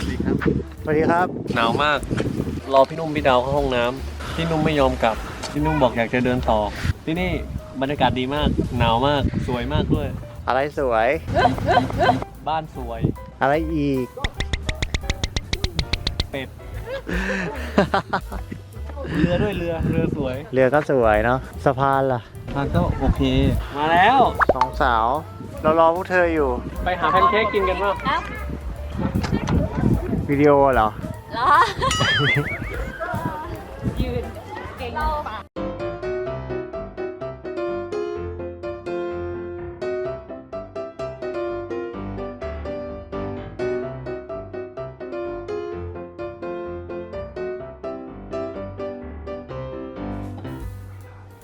สวัสดีครับสวัสดีครับ หนาวมาก รอพี่นุ่มพี่ดาวเข้าห้องน้ำพี่นุ่มไม่ยอมกลับ พี่นุ่มบอกอยากจะเดินต่อ ที่นี่บรรยากาศดีมาก หนาวมาก สวยมากด้วย อะไรสวย บ้านสวย อะไรอีก เป็ด เรือด้วยเรือ เรือสวย เรือก็สวยเนาะสะพานล่ะทางก็โอเค มาแล้ว สองสาว เรารอพวกเธออยู่ ไปหาแพนเค้กกินกันว่า วิดีโอเหรอ เหรอ ยืนเก่งปาก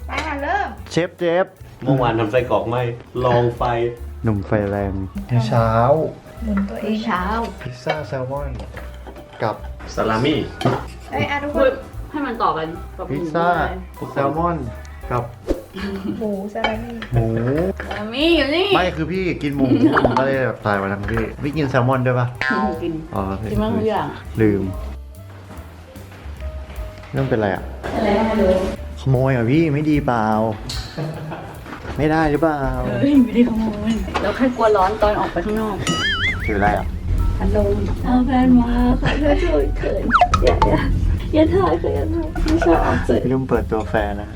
ไปค่ะเริ่ม เชฟเจฟเมื่อวานทำไส้กรอกไหมลองไฟ หนุ่มไฟแรง เช้า หมุนตัวเองเช้าพิซซ่าแซลมอน กับซาลามี่ เอ้ยอะทุกคพูดนให้มันต่อกันกับพิซซ่าแซลมอน กับหมูซาลามี่หมูมีอยู่นี่ไม่คือพี่กินหมูผมก็เลยแบบถ่ายมาทางพี่พี่กินแซลมอนด้วยปะกินอ๋อกินบ้างทุกอย่างลืมนั่นเป็นอะไรอะ อะไรก็ไม่รู้ขโมยเหรอพี่ไม่ดีเปล่า ไม่ได้หรือเปล่า เฮ้ยไม่ได้ขโมยเราแค่กลัวร้อนตอนออกไปข้างนอก ถืออะไรอะพัดลมเอาแฟนมาขอโทษช่วยเขินอย่าอย่าอย่าถ่ายค่ะอย่าถ่ายไม่ชอบออกสื่อพี่ลุงเปิดตัวแฟนนะ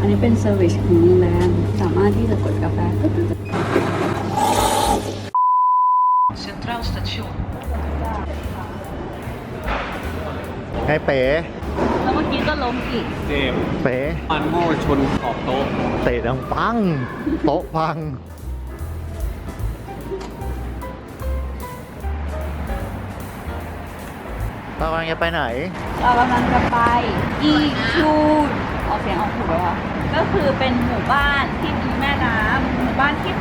อันนี้เป็นเซอร์วิสของโรงแรมสามารถที่จะกดกาแฟปุ๊บไงเป๋แล้วเมื่อกี้ก็ล้มอีก เจมส์เป๋มันโม่ชนขอบโต๊ะ เตะดังปังโต๊ะพัง เรากำลังจะไปไหน เรากำลังจะไป อีชูดออกเสียงออกถูกไหมคะก็คือเป็นหมู่บ้านที่มีแม่น้ำหมู่บ้านที่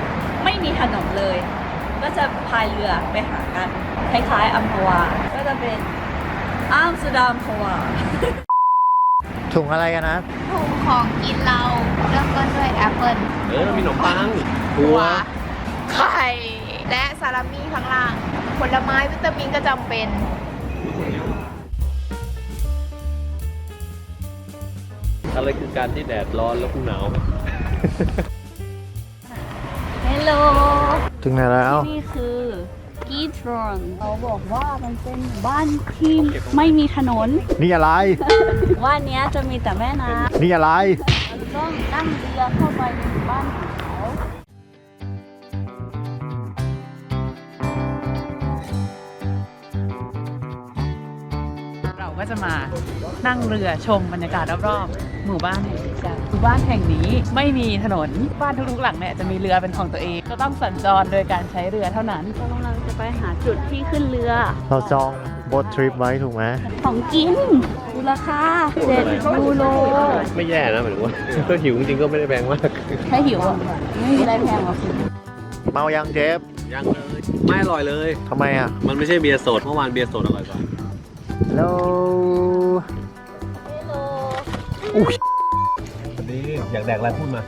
ไม่มีถนนเลย ก็จะพายเรือไปหากัน คล้ายๆอัมพวา ก็จะเป็นอัมสเตอร์ดัมพวาถุงอะไรกันนะถุงของกินเราเริ่มต้นด้วยแอปเปิลเออมีขนมปังหัวไข่และซาลามี่ข้างล่าง ผลไม้วิตามินก็จำเป็น อะไรคือการที่แดดร้อนแล้วคุณหนาวฮัลโหลถึงไหนแล้วที่นี่คือกีทรอนเขาบอกว่ามันเป็นหมู่บ้านที่ไม่มีถนน นี่อะไร ว่าเนี้ยจะมีแต่แม่น้ำนี่อะไร เราต้องนั่งเรือเข้าไปในหมู่บ้านของเขาเราก็จะมานั่งเรือชมบรรยากาศรอบๆ หมู่บ้านแห่งนี้กันหมู่บ้านแห่งนี้ไม่มีถนนบ้านทุกๆหลังเนี่ยจะมีเรือเป็นของตัวเองก็ต้องสัญจรโดยการใช้เรือเท่านั้น เรากำลังจะไปหาจุดที่ขึ้นเรือ เราจองโบททริปไว้ถูกไหมของกินมูลค่าเจ็ดยูโรไม่แย่นะหมายถึงว่าก็หิวจริงๆก็ไม่ได้แพงมากแค่หิวอะไม่มีอะไรแพงกว่าคุณเมายังเจฟยังเลย ไม่อร่อยเลยทำไมอะ มันไม่ใช่เบียร์สดเมื่อวานเบียร์สดอร่อยกว่าแล้ว วันนี้อยากแดกอะไรพูดมา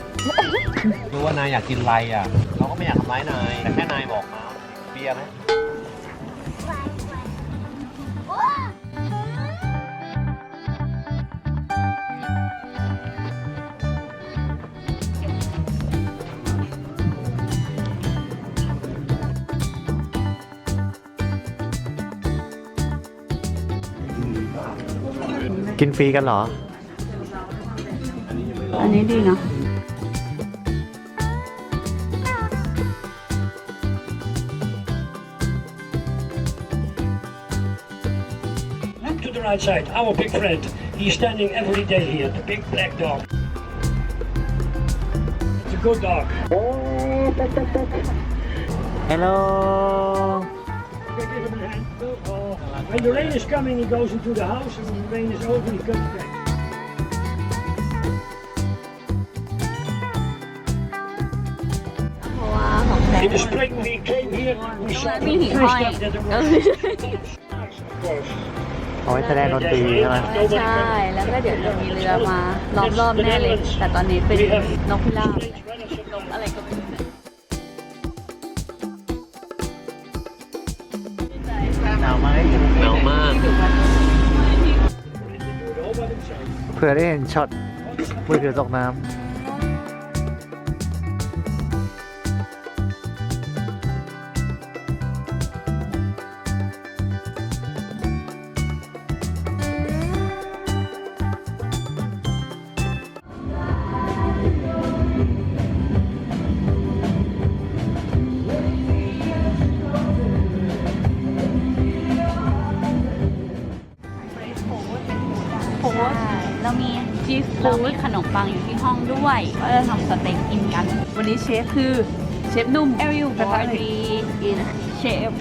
รู้ว่านายอยากกินอะไรอะ เราก็ไม่อยากทำร้ายนายแต่แค่นายบอกมาเบียร์ไหมกินฟรีกันเหรอ อันนี้ดีเนาะ Look to the right side, our big friend. He's standing every day here, the big black dog. It's a good dog. Hello Okay, give him a hand. When the rain is coming, he goes into the house, and when the rain is over, he comes back. ของแพง In the spring, we came here, we saw Let me the hear first mine. time that there were snakes, of course. เอาไว้แสดงดนตรีใช่ไหมใช่ แล้วก็เดี๋ยวจะมีเรือมาล้อมรอบแน่เลย แต่ตอนนี้เป็นนกพิราบ Strange relatives นกอะไรก็ไม่รู้เนี่ยหนาวไหมหนาวมากเผื่อได้เห็นช็อตมือถือตกน้ำ เรามีชีสเรามีขนมปังอยู่ที่ห้องด้วยก็จะทำสเต็กกินกัน วันนี้เชฟคือเชฟหนุ่ม Everybody in shape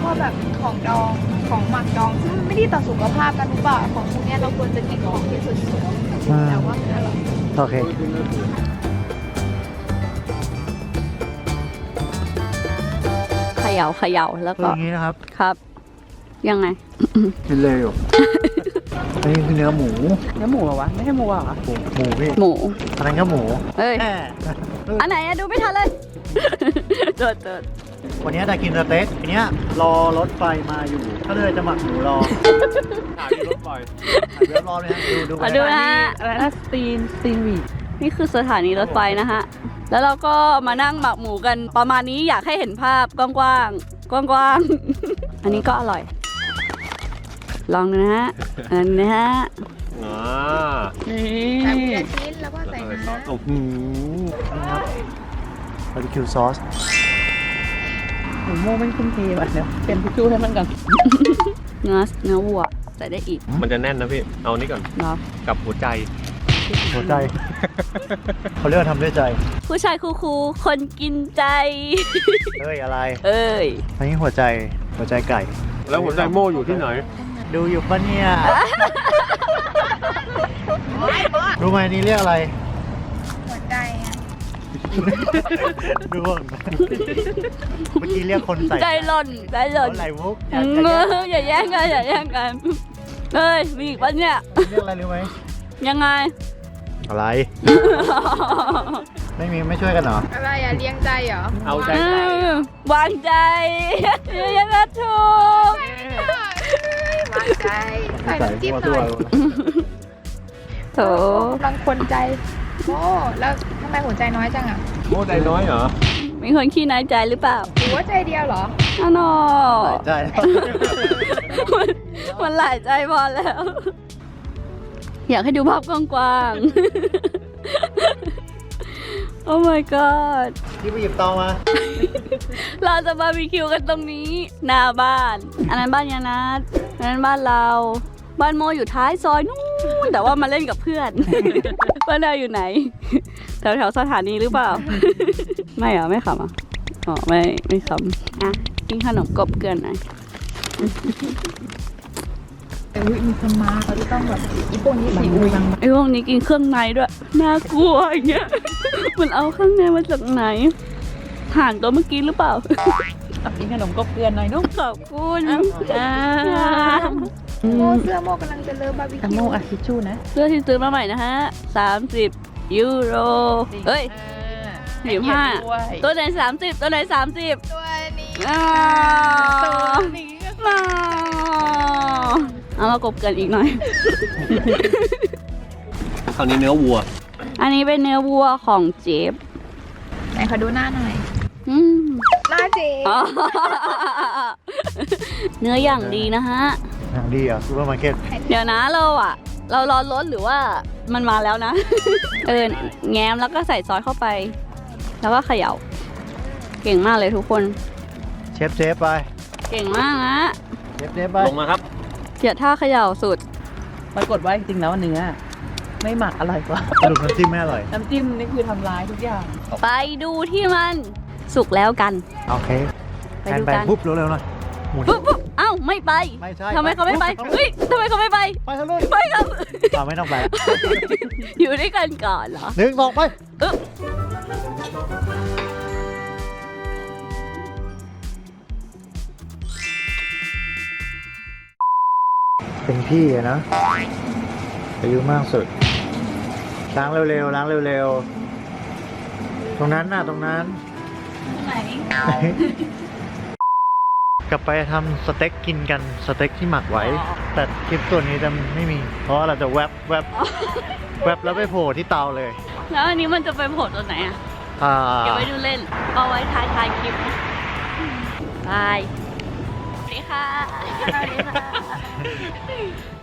พวกแบบของดองของหมักดองซึ่งมันไม่ดีต่อสุขภาพนะรู้ป่ะของพวกเนี้ยเราควรจะกินของที่สุดๆแต่ว่ามันอร่อยโอเค เขย่าเขย่าแล้วคือก็ อย่างนี้นะครับ ครับ ยังไงกินเลยอยู่อั นนี้คือเนื้อหมูเนื้อหมูเหรอวะ ไม่ใช่หมูเหรอหมูหมูพี่หมู อันนั้นก็หมูเอ้ยแหมอันไหนอะดูไม่ทันเลยเดิดเดิดวันนี้จะกินสเต็กทีเนี้ยรอรถไฟมาอยู่ ก็เลยจะหมักหมูรอถ่ายรถไฟเดี๋ยวรอเลยฮะดูดูไปมาดูนะฮะอะไรนะสตีนสตีนวีดนี่คือสถานีรถไฟนะฮะ แล้วเราก็มานั่งหมักหมูกันประมาณนี้อยากให้เห็นภาพกว้างๆ กว้างๆ อันนี้ก็อร่อย ลองดูนะฮะอันนี้นะฮะอ่านี่ใส่ทีละชิ้นแล้วก็ใส่น้โอ้โหบาร์บีคิวซอสหมูโม่ไม่ขึ้นเทว่ะเดี๋ยวเป็นทิชชู่ให้มันก่อนเนื้อเนื้อวัวใส่ได้อีกมันจะแน่นนะพี่ เอานี่ก่อนเนาะกับหัวใจหัวใจ เขาเรียกว่าทำด้วยใจ ผู้ชายคูคูๆคนกินใจ เอ้ยอะไร เอ้ยอันนี้หัวใจหัวใจไก่ แล้วหัวใจโม่อยู่ที่ไหน ดูอยู่ปะเนี่ยรู้ไหมนี่เรียกอะไรำหัวใจอะดูก่อนเมื่อกี้เรียกคนใส่ใจหล่นใจหล่นคนไหลมุกอืมอย่าแย่งกันอย่าแย่งกันเอ้ยมีอีกปะเนี่ยเรียกอะไรรู้ไหมยังไง อะไร ไม่มีไม่ช่วยกันเหรอ อะไรอะเลี้ยงใจเหรอ เอาใจอืใส่มวางใจยังกระถูกวาง ใจใส่น้ำจิ้มหน่อยโถกำลังคนใจโอ้แล้วทำไมหัวใจน้อยจังอะโม่ใจน้อยเหรอ มีคนขี้น้อยใจหรือเปล่าหรือว่าใจเดียวเหรออ้าวโนใช่มันมันหลายใจพอแล้ว อยากให้ดูภาพกว้างๆ โอ้ my god ที่ไปหยิบเตามา เราจะบาร์บีคิวกันตรงนี้ หน้าบ้าน อันนั้นบ้านยานัทอันนั้นบ้านเรา บ้านโมอยู่ท้ายซอยนู่นแต่ว่ามาเล่นกับเพื่อน บ้านเราอยู่ไหน แถวแถวๆสถานีหรือเปล่า ไม่เหรอไม่ขำอะอ๋อไม่ไม่ขำอะกินขนมกบเกลือนหน่อยแต่อุ้ยมีคนมาเขาจะต้องแบบญี่ปุ่นญี่ปุ่นอุ้ยไอ้พวกนี้กินเครื่องในด้วยน่ากลัวอย่างเงี้ย มันเอาเครื่องในมาจากไหนห่านตัวเมื่อกี้หรือเปล่าเอากินขนมกบเกลือนหน่อยนุ่มขอบคุณอ่าโมเสื้อโมกำลังจะเลิฟบาร์บีอะคิโมวอะทิชชู่นะเสื้อที่ซื้อมาใหม่นะฮะสามสิบยูโรเฮ้ยอ่าสิบห้าให้เกียรติด้วยตัวไหนสามสิบตัวไหนสามสิบตัวนี้อ้าตัววนี้อ้าวเอามากบกันอีกหน่อยคราวนี้เนื้อวัว อันนี้เป็นเนื้อวัวของเจฟไหนขอดูหน้าหน่อยอืมหน้าเจ๊อ๋อเนื้ออย่างดีนะฮะอย่างดีอะซูเปอร์มาร์เก็ตเดี๋ยวนะเราอะเรารอรถหรือว่ามันมาแล้วนะ เออแง้มแล้วก็ใส่ซอสเข้าไป แล้วก็เขย่า เก่งมากเลยทุกคน เชฟเชฟไปเก่งมากนะเชฟเชฟไปลงมาครับเสียท่าเขย่าสุด ปรากฏว่าจริงๆแล้วเนื้อ ไม่หมักอร่อยกว่าสรุปน้ำจิ้มไม่อร่อย น้ำจิ้มนี่คือทำร้ายทุกอย่าง ไปดูที่มันสุกแล้วกัน โอเคไปแทนดูไปกันปุ๊บเร็วๆหน่อยหมุน ปุ๊บปุ๊บเอ้าไม่ไปไม่ใช่ทำไมเขาไม่ไปไปเฮ้ยทำไมเขาไม่ไปไปทางนู้นไปครับ อ่าไม่ต้องไปละอยู่ด้วยกันก่อนเหรอ หนึ่งสองไปเอ๊ะเป็นพี่อะนะอายุมากสุด ล้างเร็วๆล้างเร็วๆ ตรงนั้นน่ะตรงนั้น ไหนกลับไปทำสเต็กกินกันสเต็กที่หมักไว้อ๋อแต่คลิปตัวนี้จะไม่มี เพราะว่าเราจะแวบแวบแวบแล้วไปโผล่ที่เตาเลย แล้วอันนี้มันจะไปโผล่ตัวไหนอะอ่าเก็บไว้ดูเล่นเอาไว้ท้ายท้ายๆคลิปบายสวัสดีค่ะสวัสดีค่ะ